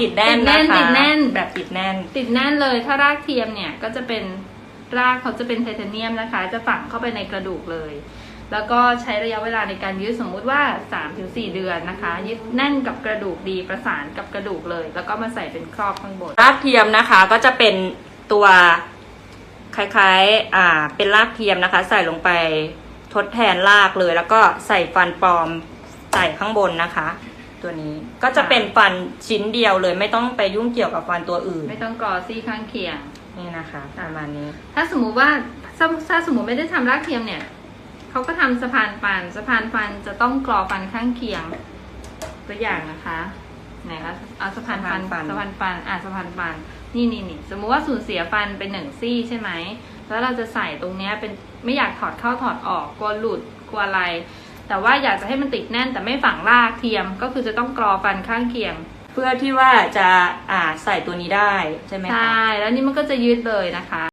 ติดแน่นติดแน่นนะคะติดแน่นแบบติดแน่น ติดแน่นเลยถ้ารากเทียมเนี่ยก็จะเป็นรากเขาจะเป็นไทเทเนียมนะคะ จะฝังเข้าไปในกระดูกเลย แล้วก็ใช้ระยะเวลาในการยึดสมมุติว่า 3-4 เดือนนะคะ ยึดแน่นกับกระดูกดีประสานกับกระดูกเลย แล้วก็มาใส่เป็นครอบข้างบนรากเทียมนะคะก็จะเป็นตัวคล้ายๆอ่าเป็นรากเทียมนะคะ ใส่ลงไปทดแทนรากเลย แล้วก็ใส่ฟันปลอมใส่ข้างบนนะคะ ตัวนี้ ก็จะเป็นฟันชิ้นเดียวเลยไม่ต้องไปยุ่งเกี่ยวกับฟันตัวอื่น ไม่ต้องกรอซี่ข้างเคียง นี่นะคะประมาณนี้ ถ้าสมมุติว่าถ้าถ้าสมมติไม่ได้ทำรากเทียมเนี่ยเขาก็ทำสะพานฟันสะพานฟันจะต้องกรอฟันข้างเคียง ตัวอย่างนะคะไหนคะเอาสะพานฟันสะพานฟันสะพานฟันอะสะพานฟันนี่นี่นี่สมมุติว่าสูญเสียฟันเป็นหนึ่งซี่ใช่ไหมแล้วเราจะใส่ตรงเนี้ยเป็นไม่อยากถอดเข้าถอดออกกลัวหลุดกลัวอะไร แต่ว่าอยากจะให้มันติดแน่นแต่ไม่ฝังรากเทียมก็คือจะต้องกรอฟันข้างเคียง เพื่อที่ว่าจะอ่าใส่ตัวนี้ได้ใช่ไหมคะใช่แล้วนี่มันก็จะยืดเลยนะคะ